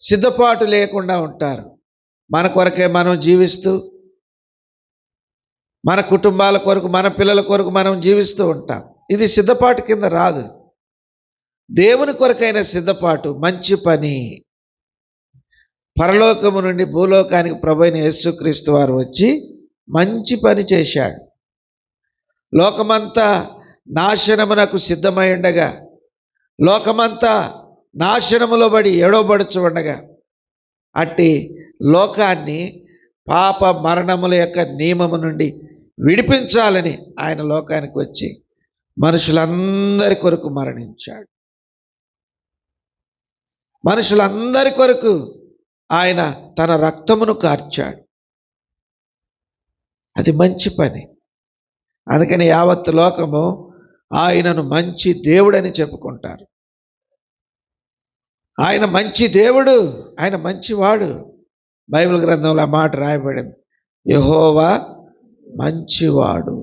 సిద్ధపాటు లేకుండా ఉంటారు. మన కొరకే మనం జీవిస్తూ మన కుటుంబాల కొరకు మన పిల్లల కొరకు మనం జీవిస్తూ ఉంటాం. ఇది సిద్ధపాటు కింద రాదు. దేవుని కొరకైన సిద్ధపాటు మంచి పని. పరలోకము నుండి భూలోకానికి ప్రభైన యేసుక్రీస్తు వారు వచ్చి మంచి పని చేశాడు. లోకమంతా నాశనమునకు సిద్ధమై ఉండగా లోకమంతా నాశనములో పడి ఎడవబడుచు ఉండగా అట్టి లోకాన్ని పాప మరణముల యొక్క నియమము నుండి విడిపించాలని ఆయన లోకానికి వచ్చి మనుషులందరి కొరకు మరణించాడు. మనుషులందరి కొరకు ఆయన తన రక్తమును కార్చాడు. అది మంచి పని. అందుకని యావత్ లోకము ఆయనను మంచి దేవుడని చెప్పుకుంటారు. ఆయన మంచి దేవుడు ఆయన మంచివాడు. బైబిల్ గ్రంథంలో ఆ మాట రాయబడింది. యహోవా మంచివాడు.